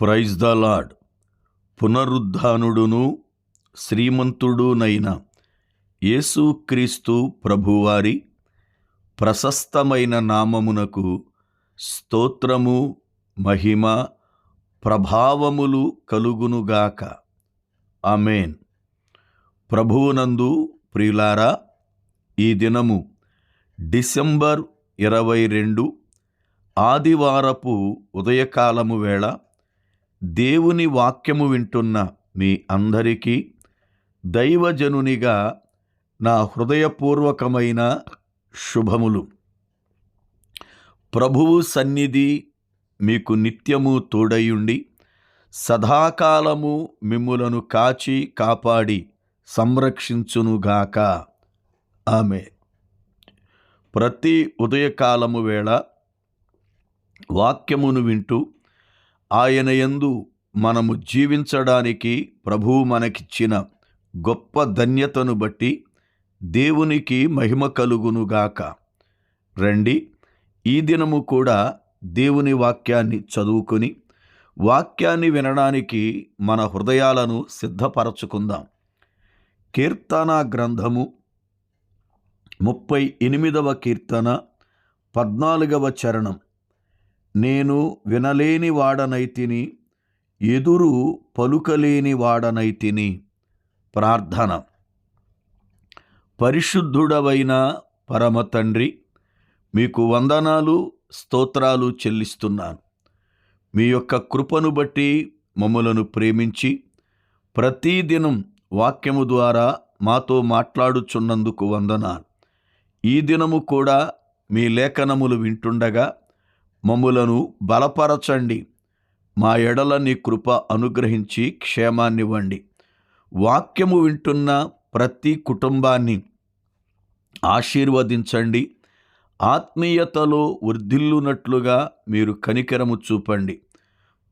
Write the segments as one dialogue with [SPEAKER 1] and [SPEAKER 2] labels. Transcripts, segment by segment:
[SPEAKER 1] Praise the Lord పునరుద్ధానుడును శ్రీమంతుడునైన యేసుక్రీస్తు ప్రభువారి ప్రశస్తమైన నామమునకు స్తోత్రము మహిమ ప్రభావములు కలుగునుగాక ఆమెన్. ప్రభువునందు ప్రియులారా ఈ దినము డిసెంబర్ ఇరవై రెండు ఆదివారపు ఉదయకాలము వేళ దేవుని వాక్యము వింటున్న మీ అందరికీ దైవజనునిగా నా హృదయపూర్వకమైన శుభములు. ప్రభువు సన్నిధి మీకు నిత్యము తోడయుండి సదాకాలము మిమ్ములను కాచి కాపాడి సంరక్షించునుగాక. ఆమె. ప్రతి ఉదయకాలము వేళ వాక్యమును వింటూ ఆయన యందు మనము జీవించడానికి ప్రభువు మనకిచ్చిన గొప్ప ధన్యతను బట్టి దేవునికి మహిమ కలుగునుగాక రండి ఈ దినము కూడా దేవుని వాక్యాన్ని చదువుకొని వాక్యాన్ని వినడానికి మన హృదయాలను సిద్ధపరచుకుందాం. కీర్తన గ్రంథము ముప్పై ఎనిమిదవ కీర్తన పద్నాలుగవ చరణం. నేను వినలేని వాడనైతిని ఎదురు పలుకలేని వాడనైతిని. ప్రార్థన. పరిశుద్ధుడవైన పరమ తండ్రి మీకు వందనాలు స్తోత్రాలు చెల్లిస్తున్నాను. మీ యొక్క కృపను బట్టి మమ్మలను ప్రేమించి ప్రతిదినం వాక్యము ద్వారా మాతో మాట్లాడుచున్నందుకు వందనాలు. ఈ దినము కూడా మీ లేఖనములు వింటుండగా మమ్ములను బలపరచండి. మా ఎడల నీ కృప అనుగ్రహించి క్షేమాన్నివ్వండి. వాక్యము వింటున్న ప్రతి కుటుంబాన్ని ఆశీర్వదించండి. ఆత్మీయతలో వృద్ధిల్లునట్లుగా మీరు కనికరము చూపండి.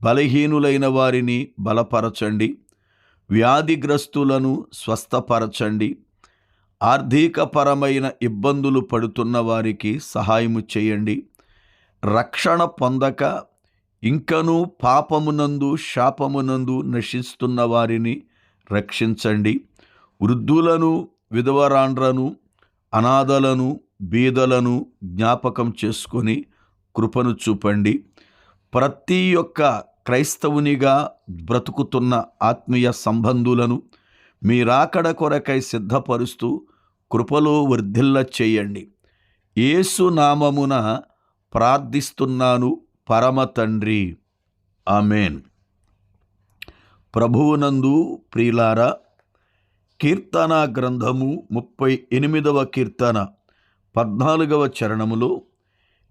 [SPEAKER 1] బలహీనులైన వారిని బలపరచండి. వ్యాధిగ్రస్తులను స్వస్థపరచండి. ఆర్థికపరమైన ఇబ్బందులు పడుతున్న వారికి సహాయము చేయండి. రక్షణ పొందక ఇంకనూ పాపమునందు శాపమునందు నశిస్తున్న వారిని రక్షించండి. వృద్ధులను విధవరాండ్రను అనాథలను బీదలను జ్ఞాపకం చేసుకొని కృపను చూపండి. ప్రతి ఒక్క క్రైస్తవునిగా బ్రతుకుతున్న ఆత్మీయ సంబంధులను మీ రాకడ కొరకై సిద్ధపరుస్తూ కృపలో వర్ధిల్ల చేయండి. ఏసునామమున నామమున ప్రార్థిస్తున్నాను పరమ తండ్రి. ఆమెన్. ప్రభువునందు ప్రియులారా కీర్తన గ్రంథము ముప్పై ఎనిమిదవ కీర్తన పద్నాలుగవ చరణములో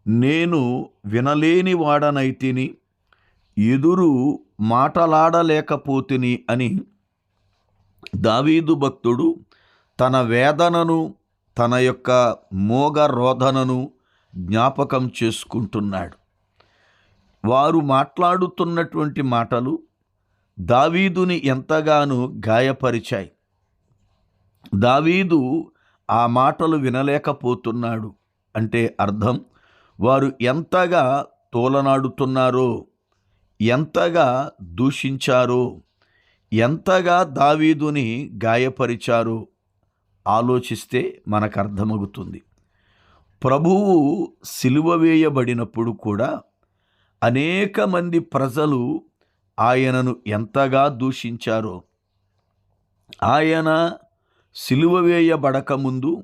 [SPEAKER 1] నేను వినలేని వాడనైతిని ఎదురు మాటలాడలేకపోతిని అని దావీదు భక్తుడు తన వేదనను తన యొక్క మోగ రోధనను జ్ఞాపకం చేసుకుంటున్నాడు. వారు మాట్లాడుతున్నటువంటి మాటలు దావీదుని ఎంతగానో గాయపరిచాయి. దావీదు ఆ మాటలు వినలేకపోతున్నాడు అంటే అర్థం వారు ఎంతగా తోలనాడుతున్నారో ఎంతగా దూషించారో ఎంతగా దావీదుని గాయపరిచారో ఆలోచిస్తే మనకు అర్థమవుతుంది ప్రభువు సిలువ వేయబడినప్పుడు కూడా అనేక మంది ప్రజలు ఆయనను ఎంతగా దూషించారో ఆయన సిలువ వేయబడకముందు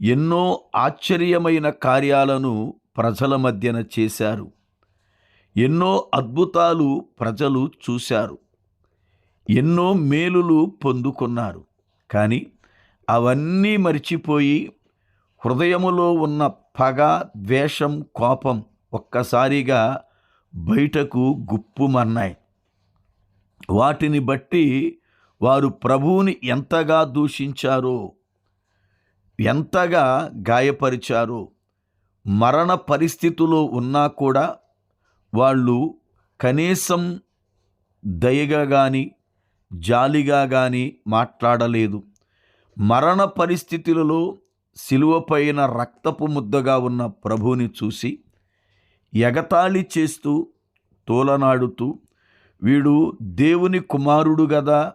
[SPEAKER 1] ఎన్నో ఆశ్చర్యమైన కార్యాలను ప్రజల మధ్యన చేశారు. ఎన్నో అద్భుతాలు ప్రజలు చూశారు. ఎన్నో మేలులు పొందుకున్నారు. కానీ అవన్నీ మర్చిపోయి హృదయములో ఉన్న పగ ద్వేషం కోపం ఒక్కసారిగా బయటకు గుప్పుమన్నాయి. వాటిని బట్టి వారు ప్రభువుని ఎంతగా దూషించారో ఎంతగా గాయపరిచారో మరణ పరిస్థితిలో ఉన్నా కూడా వాళ్ళు కనీసం దయగా కానీ జాలిగా కానీ మాట్లాడలేదు. మరణ పరిస్థితులలో శిలువపైన రక్తపు ముద్దగా ఉన్న ప్రభువుని చూసి ఎగతాళి చేస్తూ తోలనాడుతూ వీడు దేవుని కుమారుడు గదా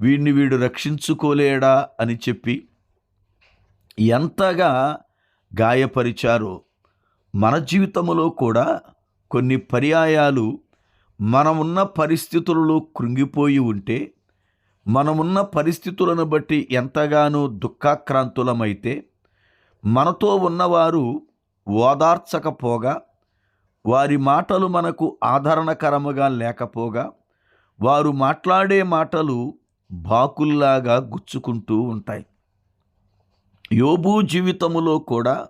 [SPEAKER 1] వీడిని వీడు రక్షించుకోలేడా? అని చెప్పి ఎంతగా గాయపరిచారో మన జీవితంలో కూడా కొన్ని పర్యాయాలు మనమున్న పరిస్థితులలో కృంగిపోయి ఉంటే మనమున్న పరిస్థితులను బట్టి ఎంతగానో దుఃఖాక్రాంతులమైతే మనతో ఉన్నవారు ఓదార్చకపోగా వారి మాటలు మనకు ఆదరణకరముగా లేకపోగా వారు మాట్లాడే మాటలు బాకుల్లాగా గుచ్చుకుంటూ ఉంటాయి. యోబు జీవితములో కూడా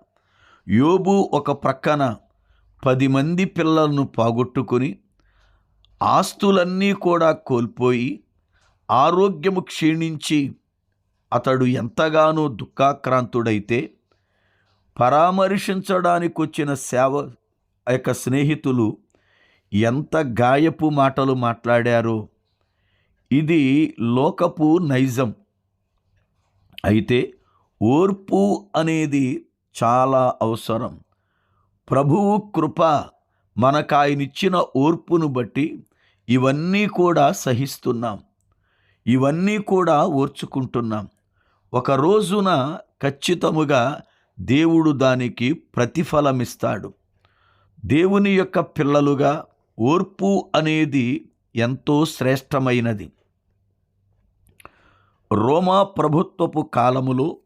[SPEAKER 1] యోబు ఒక ప్రక్కన పది మంది పిల్లలను పోగొట్టుకొని ఆస్తులన్నీ కూడా కోల్పోయి ఆరోగ్యము క్షీణించి అతడు ఎంతగానో దుఃఖాక్రాంతుడైతే పరామర్శించడానికి వచ్చిన సేవ యొక్క స్నేహితులు ఎంత గాయపు మాటలు మాట్లాడారో. ఇది లోకపు నైజం. అయితే ఓర్పు అనేది చాలా అవసరం. ప్రభువు కృప మనకు ఆయనిచ్చిన ఓర్పును బట్టి ఇవన్నీ కూడా సహిస్తున్నాం. ఇవన్నీ కూడా ఓర్చుకుంటున్నాం. ఒక రోజున ఖచ్చితముగా దేవుడు దానికి ప్రతిఫలమిస్తాడు. దేవుని యొక్క పిల్లలుగా ఓర్పు అనేది ఎంతో శ్రేష్టమైనది. రోమా ప్రభుత్వపు కాలములో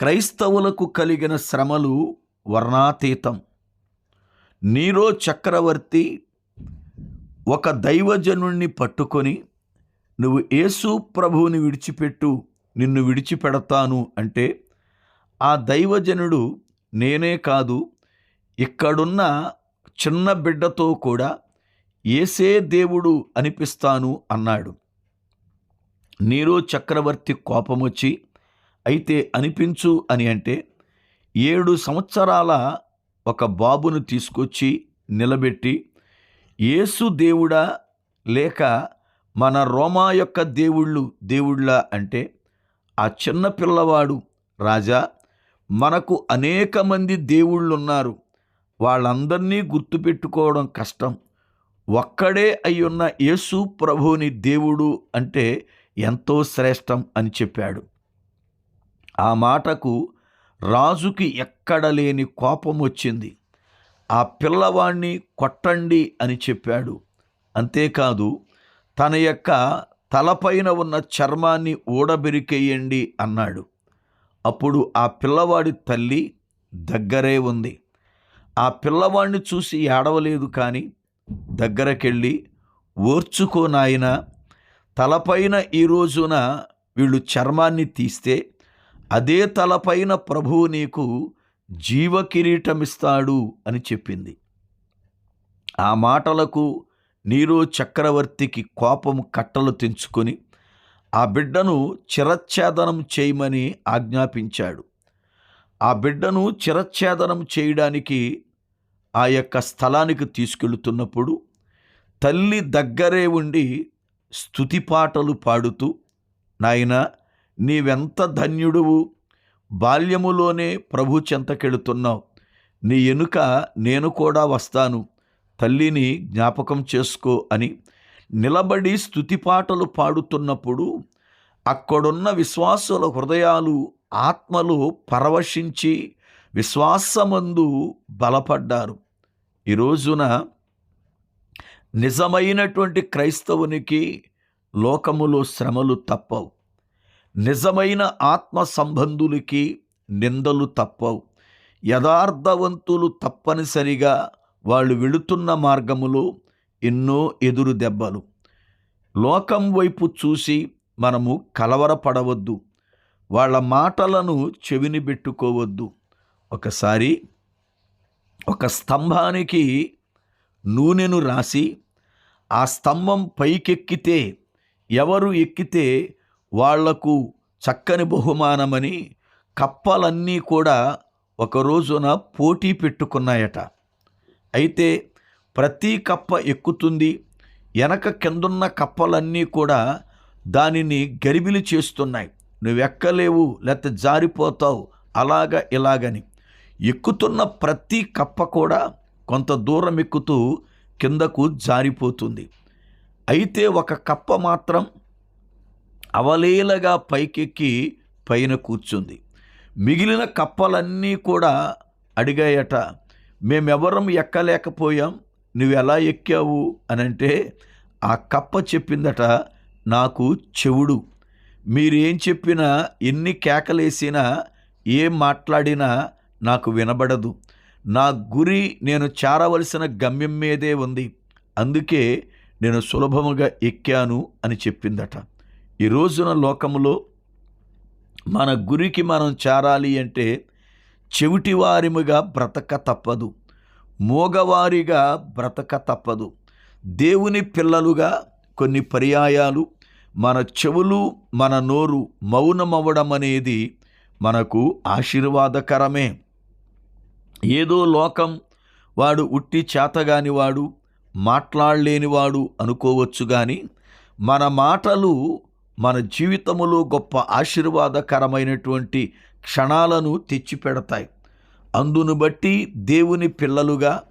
[SPEAKER 1] క్రైస్తవులకు కలిగిన శ్రమలు వర్ణాతీతం. నీరో చక్రవర్తి ఒక దైవజనుణ్ణి పట్టుకొని నువ్వు యేసు ప్రభువుని విడిచిపెట్టు నిన్ను విడిచిపెడతాను అంటే ఆ దైవజనుడు నేనే కాదు ఇక్కడున్న చిన్న బిడ్డతో కూడా ఏసే దేవుడు అనిపిస్తాను అన్నాడు. నీరో చక్రవర్తి కోపమొచ్చి అయితే అనిపించు అని అంటే ఏడు సంవత్సరాల ఒక బాబును తీసుకొచ్చి నిలబెట్టి యేసు దేవుడా లేక మన రోమా యొక్క దేవుళ్ళు దేవుళ్ళ అంటే ఆ చిన్న పిల్లవాడు రాజా మనకు అనేక మంది దేవుళ్ళున్నారు. వాళ్ళందరినీ గుర్తుపెట్టుకోవడం కష్టం. ఒక్కడే అయ్యున్న యేసు ప్రభుని దేవుడు అంటే ఎంతో శ్రేష్టం అని చెప్పాడు. ఆ మాటకు రాజుకి ఎక్కడ లేని కోపం వచ్చింది. ఆ పిల్లవాణ్ణి కొట్టండి అని చెప్పాడు. అంతేకాదు తన యొక్క తలపైన ఉన్న చర్మాన్ని ఊడబెరికేయండి అన్నాడు. అప్పుడు ఆ పిల్లవాడి తల్లి దగ్గరే ఉంది. ఆ పిల్లవాడిని చూసి ఏడవలేదు కానీ దగ్గరకెళ్ళి ఓర్చుకో నాయన తలపైన ఈ రోజున వీళ్ళు చర్మాన్ని తీస్తే అదే తలపైన ప్రభువు నీకు జీవకిరీటమిస్తాడు అని చెప్పింది. ఆ మాటలకు నీరో చక్రవర్తికి కోపం కట్టలు తెంచుకొని ఆ బిడ్డను చిరచ్ఛేదనం చేయమని ఆజ్ఞాపించాడు. ఆ బిడ్డను చిరచ్ఛేదనం చేయడానికి ఆ యొక్క స్థలానికి తీసుకెళుతున్నప్పుడు తల్లి దగ్గరే ఉండి స్థుతి పాటలు పాడుతూ నాయన నీవెంత ధన్యుడువు బాల్యములోనే ప్రభు చెంతకెళుతున్నావు. నీ ఎనుక నేను కూడా వస్తాను. తల్లిని జ్ఞాపకం చేసుకో అని నిలబడి స్థుతిపాటలు పాడుతున్నప్పుడు అక్కడున్న విశ్వాసుల హృదయాలు ఆత్మలు పరవశించి విశ్వాసమందు బలపడ్డారు. ఈ రోజున నిజమైనటువంటి క్రైస్తవునికి లోకములో శ్రమలు తప్పవు. నిజమైన ఆత్మ సంబంధులకి నిందలు తప్పవు. యథార్థవంతులు తప్పనిసరిగా వాళ్ళు వెళుతున్న మార్గములో ఎన్నో ఎదురు దెబ్బలు. లోకం వైపు చూసి మనము కలవరపడవద్దు. వాళ్ళ మాటలను చెవిని పెట్టుకోవద్దు. ఒకసారి ఒక స్తంభానికి నూనెను రాసి ఆ స్తంభం పైకెక్కితే ఎవరు ఎక్కితే వాళ్ళకు చక్కని బహుమానమని కప్పలన్నీ కూడా ఒక రోజున పోటీ పెట్టుకున్నాయట. అయితే ప్రతి కప్ప ఎక్కుతుంది వెనక కిందున్న కప్పలన్నీ కూడా దానిని గరిబిలి చేస్తున్నాయి. నువ్వు ఎక్కలేవు లేకపోతే జారిపోతావు అలాగ ఇలాగని. ఎక్కుతున్న ప్రతి కప్ప కూడా కొంత దూరం ఎక్కుతూ కిందకు జారిపోతుంది. అయితే ఒక కప్ప మాత్రం అవలీలగా పైకెక్కి పైన కూర్చుంది. మిగిలిన కప్పలన్నీ కూడా అడిగాయట మేమెవరం ఎక్కలేకపోయాం నువ్వు ఎలా ఎక్కావు అని అంటే ఆ కప్ప చెప్పిందట నాకు చెవుడు. మీరేం చెప్పినా ఎన్ని కేకలేసినా ఏం మాట్లాడినా నాకు వినబడదు. నా గురి నేను చేరవలసిన గమ్యం మీదే ఉంది. అందుకే నేను సులభముగా ఎక్కాను అని చెప్పిందట. ఈ రోజున లోకములో మన గురికి మనం చేరాలి అంటే చెవిటివారిముగా బ్రతక తప్పదు. మోగవారిగా బ్రతక తప్పదు. దేవుని పిల్లలుగా కొన్ని పర్యాయాలు మన చెవులు మన నోరు మౌనమవ్వడం అనేది మనకు ఆశీర్వాదకరమే. ఏదో లోకం వాడు ఉట్టి చేతగాని వాడు మాట్లాడలేనివాడు అనుకోవచ్చు కానీ మన మాటలు మన జీవితములో గొప్ప ఆశీర్వాదకరమైనటువంటి క్షణాలను తెచ్చిపెడతాయి. అందును బట్టి దేవుని పిల్లలుగా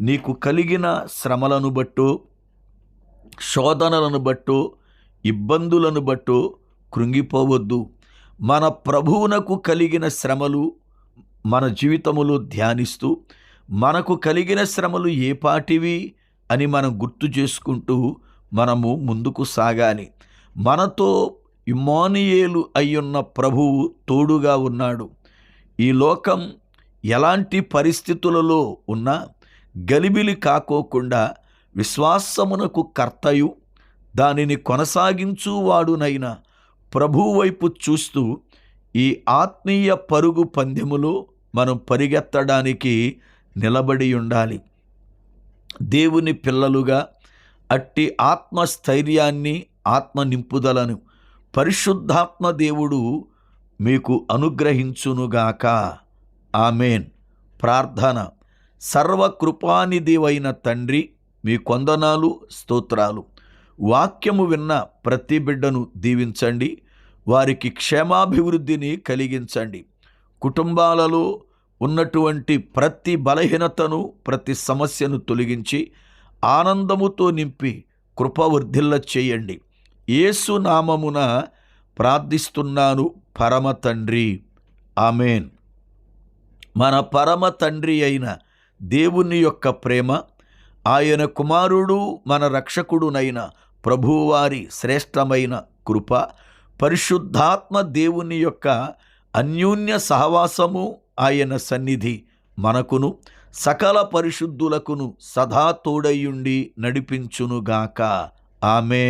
[SPEAKER 1] నీకు కలిగిన శ్రమలను బట్టో శోధనలను బట్టో ఇబ్బందులను బట్టో కృంగిపోవద్దు. మన ప్రభువునకు కలిగిన శ్రమలు మన జీవితములో ధ్యానిస్తూ మనకు కలిగిన శ్రమలు ఏపాటివి అని మనం గుర్తు చేసుకుంటూ మనము ముందుకు సాగాలి. మనతో ఇమానియేలు అయ్యున్న ప్రభువు తోడుగా ఉన్నాడు. ఈ లోకం ఎలాంటి పరిస్థితులలో ఉన్నా గలిబిలి కాకోకుండా విశ్వాసమునకు కర్తయు. దానిని కొనసాగించువాడునైన ప్రభువు వైపు చూస్తూ ఈ ఆత్మీయ పరుగు పందెములో మనం పరిగెత్తడానికి నిలబడి ఉండాలి. దేవుని పిల్లలుగా అట్టి ఆత్మస్థైర్యాన్ని ఆత్మ నింపుదలను. పరిశుద్ధాత్మ దేవుడు మీకు అనుగ్రహించునుగాక. ఆమెన్. ప్రార్థన. సర్వకృపానిధివైన తండ్రి మీ కొందనాలు స్తోత్రాలు. వాక్యము విన్న ప్రతి బిడ్డను దీవించండి. వారికి క్షేమాభివృద్ధిని కలిగించండి. కుటుంబాలలో ఉన్నటువంటి ప్రతి బలహీనతను ప్రతి సమస్యను తొలగించి ఆనందముతో నింపి కృపవర్ధిల్ల చేయండి ఏసునామమున ప్రార్థిస్తున్నాను పరమ తండ్రి. ఆమెన్. మన పరమ తండ్రి అయిన దేవుని యొక్క ప్రేమ ఆయన కుమారుడు మన రక్షకుడునైన ప్రభువారి శ్రేష్టమైన కృప పరిశుద్ధాత్మ దేవుని యొక్క అన్యోన్య సహవాసము ఆయన సన్నిధి మనకును సకల పరిశుద్ధులకును సదా తోడయుండి నడిపించునుగాక. ఆమె